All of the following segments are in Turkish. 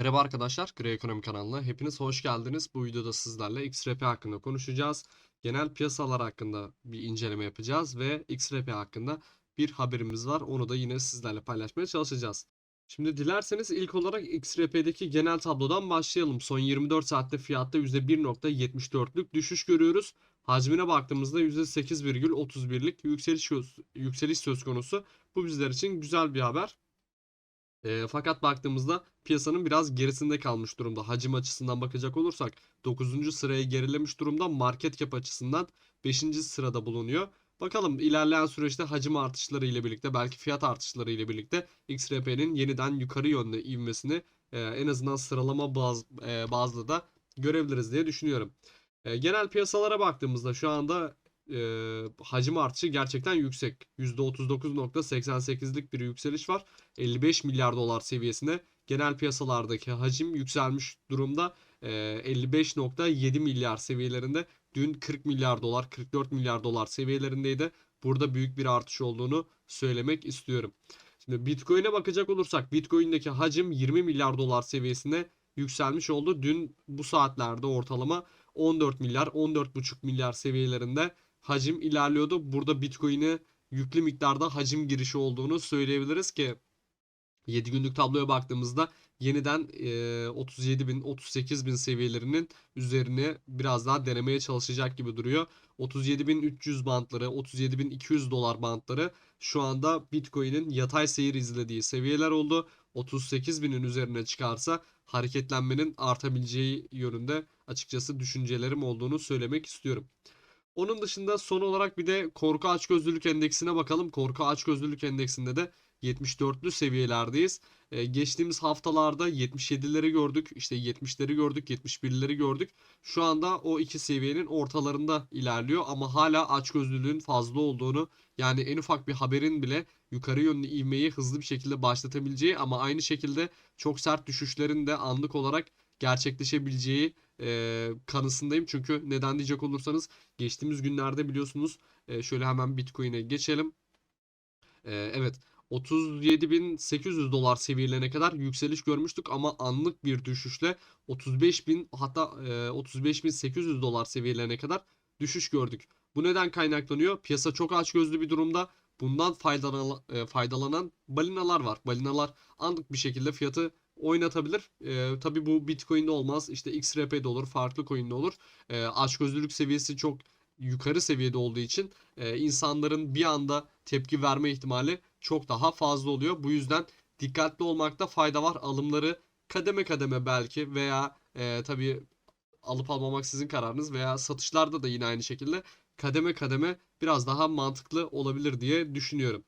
Merhaba arkadaşlar, Grey Ekonomi kanalına hepiniz hoş geldiniz. Bu videoda sizlerle XRP hakkında konuşacağız. Genel piyasalar hakkında bir inceleme yapacağız ve XRP hakkında bir haberimiz var. Onu da yine sizlerle paylaşmaya çalışacağız. Şimdi dilerseniz ilk olarak XRP'deki genel tablodan başlayalım. Son 24 saatte fiyatta %1.74'lük düşüş görüyoruz. Hacmine baktığımızda %8,31'lik yükseliş, yükseliş söz konusu. Bu bizler için güzel bir haber. E, fakat baktığımızda piyasanın biraz gerisinde kalmış durumda. Hacim açısından bakacak olursak 9. sıraya gerilemiş durumda. Market cap açısından 5. sırada bulunuyor. Bakalım ilerleyen süreçte hacim artışları ile birlikte belki fiyat artışları ile birlikte XRP'nin yeniden yukarı yönde ivmesini e, en azından sıralama baz, e, bazlı da görebiliriz diye düşünüyorum. E, genel piyasalara baktığımızda şu anda e, hacim artışı gerçekten yüksek. %39.88'lik bir yükseliş var. 55 milyar dolar seviyesine genel piyasalardaki hacim yükselmiş durumda. E, 55.7 milyar seviyelerinde dün 40 milyar dolar 44 milyar dolar seviyelerindeydi. Burada büyük bir artış olduğunu söylemek istiyorum. Şimdi Bitcoin'e bakacak olursak Bitcoin'deki hacim 20 milyar dolar seviyesine yükselmiş oldu. Dün bu saatlerde ortalama 14 milyar 14,5 milyar seviyelerinde hacim ilerliyordu. Burada Bitcoin'e yüklü miktarda hacim girişi olduğunu söyleyebiliriz ki 7 günlük tabloya baktığımızda yeniden e, 37 bin 38 bin seviyelerinin üzerine biraz daha denemeye çalışacak gibi duruyor. 37.300 bantları 37.200 dolar bantları şu anda Bitcoin'in yatay seyir izlediği seviyeler oldu. 38 binin üzerine çıkarsa hareketlenmenin artabileceği yönünde açıkçası düşüncelerim olduğunu söylemek istiyorum. Onun dışında son olarak bir de korku açgözlülük endeksine bakalım. Korku açgözlülük endeksinde de 74'lü seviyelerdeyiz. Ee, geçtiğimiz haftalarda 77'leri gördük, işte 70'leri gördük, 71'leri gördük. Şu anda o iki seviyenin ortalarında ilerliyor ama hala açgözlülüğün fazla olduğunu yani en ufak bir haberin bile yukarı yönlü ivmeyi hızlı bir şekilde başlatabileceği ama aynı şekilde çok sert düşüşlerin de anlık olarak gerçekleşebileceği e, kanısındayım. Çünkü neden diyecek olursanız geçtiğimiz günlerde biliyorsunuz e, şöyle hemen Bitcoin'e geçelim. E, evet 37.800 dolar seviyelerine kadar yükseliş görmüştük ama anlık bir düşüşle 35.000 hatta e, 35.800 dolar seviyelerine kadar düşüş gördük. Bu neden kaynaklanıyor? Piyasa çok açgözlü bir durumda. Bundan faydalanan, faydalanan balinalar var. Balinalar anlık bir şekilde fiyatı oynatabilir. E, tabii bu Bitcoin'de olmaz. İşte XRP'de olur, farklı coin'de olur. E, açgözlülük seviyesi çok yukarı seviyede olduğu için e, insanların bir anda tepki verme ihtimali çok daha fazla oluyor. Bu yüzden dikkatli olmakta fayda var. Alımları kademe kademe belki veya e, tabii alıp almamak sizin kararınız veya satışlarda da yine aynı şekilde kademe kademe biraz daha mantıklı olabilir diye düşünüyorum.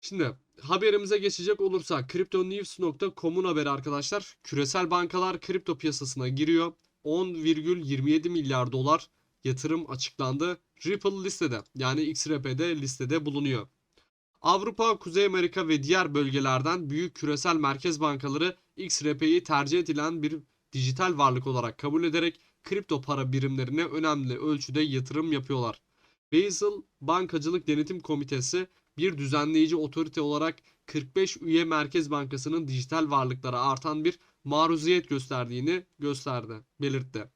Şimdi haberimize geçecek olursak CryptoNews.com'un haberi arkadaşlar. Küresel bankalar kripto piyasasına giriyor. 10,27 milyar dolar yatırım açıklandı. Ripple listede yani XRP'de listede bulunuyor. Avrupa, Kuzey Amerika ve diğer bölgelerden büyük küresel merkez bankaları XRP'yi tercih edilen bir dijital varlık olarak kabul ederek kripto para birimlerine önemli ölçüde yatırım yapıyorlar. Basel Bankacılık Denetim Komitesi bir düzenleyici otorite olarak 45 üye Merkez Bankası'nın dijital varlıklara artan bir maruziyet gösterdiğini gösterdi, belirtti.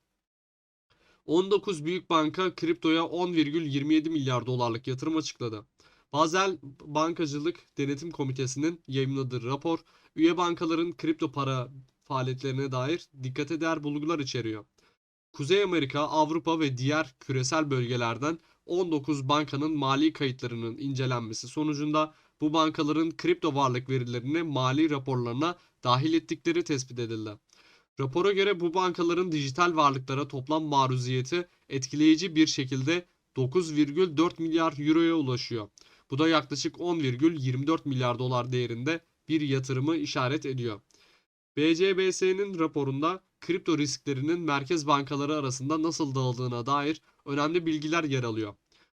19 büyük banka kriptoya 10,27 milyar dolarlık yatırım açıkladı. Basel Bankacılık Denetim Komitesi'nin yayınladığı rapor, üye bankaların kripto para faaliyetlerine dair dikkate değer bulgular içeriyor. Kuzey Amerika, Avrupa ve diğer küresel bölgelerden 19 bankanın mali kayıtlarının incelenmesi sonucunda bu bankaların kripto varlık verilerini mali raporlarına dahil ettikleri tespit edildi. Rapora göre bu bankaların dijital varlıklara toplam maruziyeti etkileyici bir şekilde 9,4 milyar euroya ulaşıyor. Bu da yaklaşık 10,24 milyar dolar değerinde bir yatırımı işaret ediyor. BCBS'nin raporunda kripto risklerinin merkez bankaları arasında nasıl dağıldığına dair önemli bilgiler yer alıyor.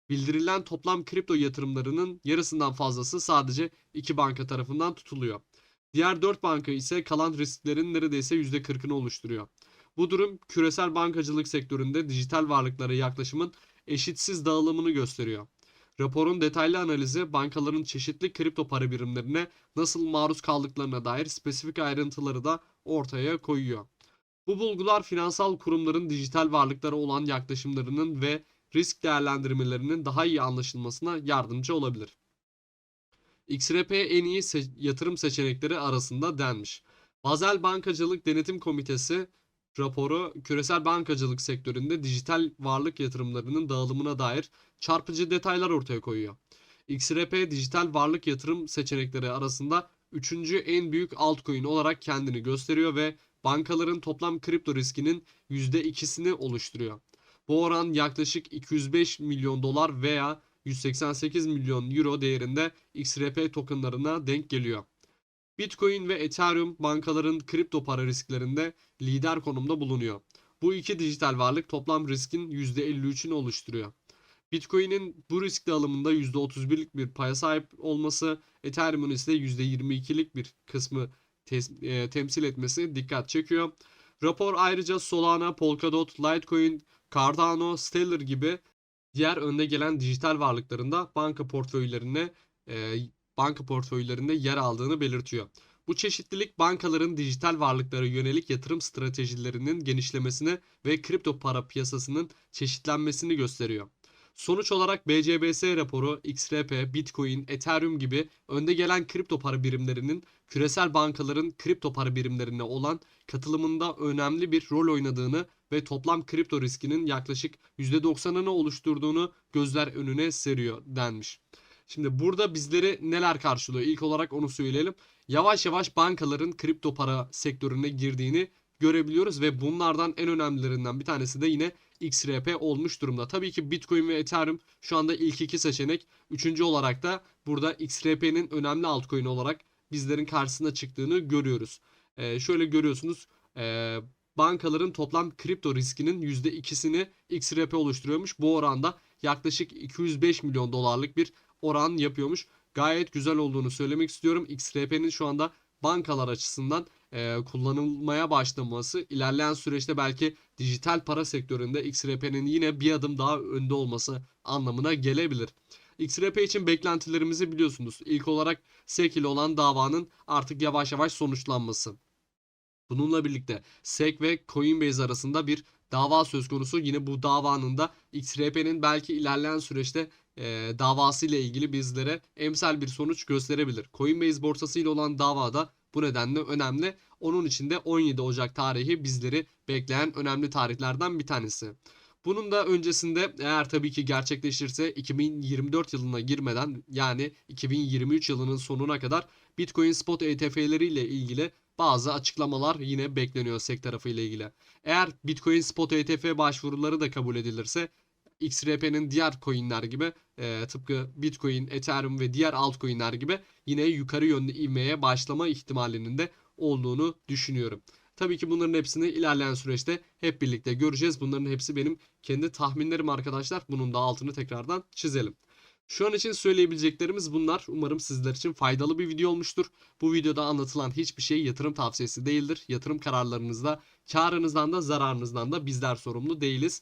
Bildirilen toplam kripto yatırımlarının yarısından fazlası sadece iki banka tarafından tutuluyor. Diğer 4 banka ise kalan risklerin neredeyse %40'ını oluşturuyor. Bu durum küresel bankacılık sektöründe dijital varlıklara yaklaşımın eşitsiz dağılımını gösteriyor. Raporun detaylı analizi bankaların çeşitli kripto para birimlerine nasıl maruz kaldıklarına dair spesifik ayrıntıları da ortaya koyuyor. Bu bulgular finansal kurumların dijital varlıklara olan yaklaşımlarının ve risk değerlendirmelerinin daha iyi anlaşılmasına yardımcı olabilir. XRP en iyi se- yatırım seçenekleri arasında denmiş. Basel Bankacılık Denetim Komitesi raporu küresel bankacılık sektöründe dijital varlık yatırımlarının dağılımına dair çarpıcı detaylar ortaya koyuyor. XRP dijital varlık yatırım seçenekleri arasında üçüncü en büyük altcoin olarak kendini gösteriyor ve bankaların toplam kripto riskinin %2'sini oluşturuyor. Bu oran yaklaşık 205 milyon dolar veya 188 milyon euro değerinde XRP tokenlarına denk geliyor. Bitcoin ve Ethereum bankaların kripto para risklerinde lider konumda bulunuyor. Bu iki dijital varlık toplam riskin %53'ünü oluşturuyor. Bitcoin'in bu risk dağılımında %31'lik bir paya sahip olması, Ethereum'un ise %22'lik bir kısmı e, temsil etmesi dikkat çekiyor. Rapor ayrıca Solana, Polkadot, Litecoin, Cardano, Stellar gibi diğer önde gelen dijital varlıklarında banka portföylerine e, banka portföylerinde yer aldığını belirtiyor. Bu çeşitlilik bankaların dijital varlıklara yönelik yatırım stratejilerinin genişlemesine ve kripto para piyasasının çeşitlenmesini gösteriyor. Sonuç olarak BCBS raporu XRP, Bitcoin, Ethereum gibi önde gelen kripto para birimlerinin küresel bankaların kripto para birimlerine olan katılımında önemli bir rol oynadığını ve toplam kripto riskinin yaklaşık %90'ını oluşturduğunu gözler önüne seriyor denmiş. Şimdi burada bizleri neler karşılıyor? İlk olarak onu söyleyelim. Yavaş yavaş bankaların kripto para sektörüne girdiğini görebiliyoruz ve bunlardan en önemlilerinden bir tanesi de yine XRP olmuş durumda. Tabii ki Bitcoin ve Ethereum şu anda ilk iki seçenek. Üçüncü olarak da burada XRP'nin önemli altcoin olarak bizlerin karşısına çıktığını görüyoruz. Ee, şöyle görüyorsunuz ee, bankaların toplam kripto riskinin %2'sini XRP oluşturuyormuş. Bu oranda yaklaşık 205 milyon dolarlık bir oran yapıyormuş. Gayet güzel olduğunu söylemek istiyorum. XRP'nin şu anda bankalar açısından e, kullanılmaya başlaması ilerleyen süreçte belki dijital para sektöründe XRP'nin yine bir adım daha önde olması anlamına gelebilir. XRP için beklentilerimizi biliyorsunuz. İlk olarak SEC ile olan davanın artık yavaş yavaş sonuçlanması. Bununla birlikte SEC ve Coinbase arasında bir dava söz konusu. Yine bu davanın da XRP'nin belki ilerleyen süreçte e, davası ile ilgili bizlere emsal bir sonuç gösterebilir. Coinbase borsası ile olan davada bu nedenle önemli. Onun için de 17 Ocak tarihi bizleri bekleyen önemli tarihlerden bir tanesi. Bunun da öncesinde eğer tabii ki gerçekleşirse 2024 yılına girmeden yani 2023 yılının sonuna kadar Bitcoin spot ETF'leri ile ilgili bazı açıklamalar yine bekleniyor SEC tarafı ile ilgili. Eğer Bitcoin spot ETF başvuruları da kabul edilirse XRP'nin diğer coinler gibi e, tıpkı Bitcoin, Ethereum ve diğer altcoinler gibi yine yukarı yönlü ivmeye başlama ihtimalinin de olduğunu düşünüyorum. Tabii ki bunların hepsini ilerleyen süreçte hep birlikte göreceğiz. Bunların hepsi benim kendi tahminlerim arkadaşlar. Bunun da altını tekrardan çizelim. Şu an için söyleyebileceklerimiz bunlar. Umarım sizler için faydalı bir video olmuştur. Bu videoda anlatılan hiçbir şey yatırım tavsiyesi değildir. Yatırım kararlarınızda karınızdan da zararınızdan da bizler sorumlu değiliz.